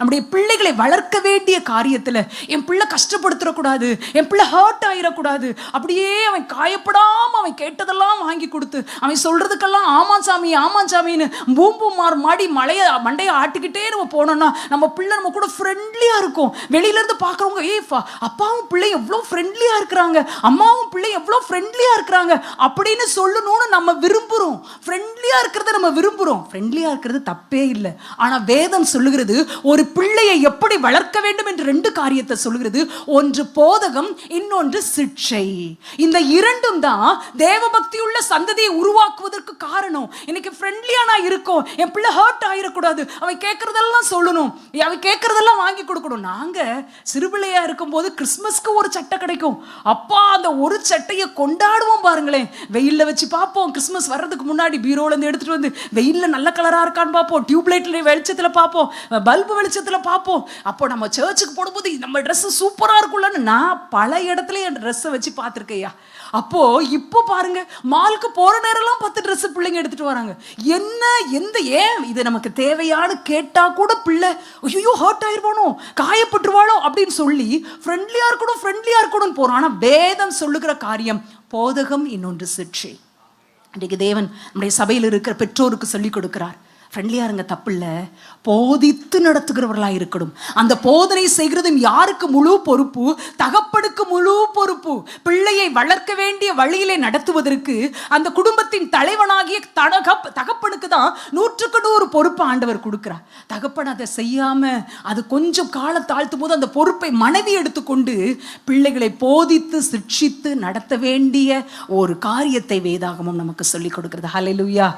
நம்முடைய பிள்ளைகளை வளர்க்க வேண்டிய காரியத்தில் என் பிள்ளை கஷ்டப்படுத்திடக்கூடாது என் பிள்ளை ஹர்ட் ஆயிடக்கூடாது அப்படியே அவன் காயப்படாமல் அவன் கேட்டதெல்லாம் வாங்கி கொடுத்து அவன் சொல்கிறதுக்கெல்லாம் ஆமாம் சாமி ஆமாம் சாமின்னு பூம்பு மார் மாடி மலையை மண்டையை ஆட்டிக்கிட்டே நம்ம போனோம்னா நம்ம பிள்ளை நம்ம கூட ஃப்ரெண்ட்லியாக இருக்கும். வெளியில இருந்து பார்க்குறவங்க ஏய் ஃபா- அப்பாவும் பிள்ளை எவ்வளோ ஃப்ரெண்ட்லியாக இருக்கிறாங்க அம்மாவும் பிள்ளை எவ்வளோ ஃப்ரெண்ட்லியாக இருக்கிறாங்க அப்படின்னு சொல்லணும்னு நம்ம விரும்புகிறோம் ஃப்ரெண்ட்லியாக இருக்கிறத நம்ம விரும்புகிறோம் ஃப்ரெண்ட்லியாக இருக்கிறது தப்பே இல்லை. ஆனா வேதம் சொல்லுகிறது ஒரு பிள்ளையை எப்படி வளர்க்க வேண்டும் என்று ரெண்டு காரியத்தை சொல்லுகிறது. ஒன்று போதகம் இன்னொன்று சிக்ஷை. இந்த இரண்டும் தான் தேவபக்தியுள்ள சந்ததியை உருவாக்குவதற்கு காரணம் இன்னைக்கு ஃப்ரெண்ட்லியாக நான் இருக்கோம். என் பிள்ளை ஹர்ட் ஆயிடக்கூடாது அவன் கேட்கறதெல்லாம் சொல்லணும். அவன் கேட்கறதெல்லாம் வாங்கி கொடுக்கணும். நாங்க சிறுபிள்ளையா இருக்கும்போது கிறிஸ்மஸ்க்கு ஒரு சட்டை கிடைக்கும். அப்பா அந்த ஒரு சட்டையை கொண்டாடுவோம் பாருங்களேன். வெயில்ல வச்சு பார்ப்போம். கிறிஸ்மஸ் வர்றதுக்கு முன்னாடி பீரோல இருந்து எடுத்துட்டு வந்து வெயிலில் நல்ல கலரா இருக்கான்னு பார்ப்போம். டியூப்லைட்ல வெளிச்சத்துல பார்ப்போம். பல்பு வெளிச்சத்துல பார்ப்போம். அப்போ நம்ம சர்ச்சுக்கு போடும்போது நம்ம ட்ரெஸ்ஸு சூப்பரா இருக்கும்லன்னு நான் பல இடத்துல என் ட்ரெஸ்ஸை வச்சு பார்த்துருக்கையா அப்போ இப்போ பாருங்க மாலுக்கு போற நேரம்லாம் பத்து ட்ரெஸ்ஸு பிள்ளைங்க எடுத்துட்டு வராங்க. என்ன எந்த ஏன் இது நமக்கு தேவையான்னு கேட்டா கூட பிள்ளை ஐயோ ஹர்ட் ஆயிருவானோ காயப்பட்டுருவாளோ அப்படின்னு சொல்லி ஃப்ரெண்ட்லியா இருக்கணும் ஃப்ரெண்ட்லியா இருக்கணும் போறோம். ஆனா வேதம் சொல்லுகிற காரியம் போதகம் இன்னொன்று சிற்றை இன்றைக்கு தேவன் நம்முடைய சபையில் இருக்கிற பெற்றோருக்கு சொல்லிக் கொடுக்கிறார். ஃப்ரெண்ட்லியாக இருங்க தப்பு இல்லை. போதித்து நடத்துகிறவர்களாக இருக்கணும். அந்த போதனை செய்கிறதும் யாருக்கு முழு பொறுப்பு? தகப்பனுக்கு முழு பொறுப்பு. பிள்ளையை வளர்க்க வேண்டிய வழியிலே நடத்துவதற்கு அந்த குடும்பத்தின் தலைவனாகிய தகப் தகப்பனுக்கு தான் நூற்றுக்கு நூறு பொறுப்பு ஆண்டவர் கொடுக்கிறார். தகப்பன் அதை செய்யாம அது கொஞ்சம் காலம் தாழ்த்தும் போது அந்த பொறுப்பை மனைவி எடுத்துக்கொண்டு பிள்ளைகளை போதித்து சிக்ஷித்து நடத்த வேண்டிய ஒரு காரியத்தை வேதாகமம் நமக்கு சொல்லிக் கொடுக்கிறது. ஹலெலுயா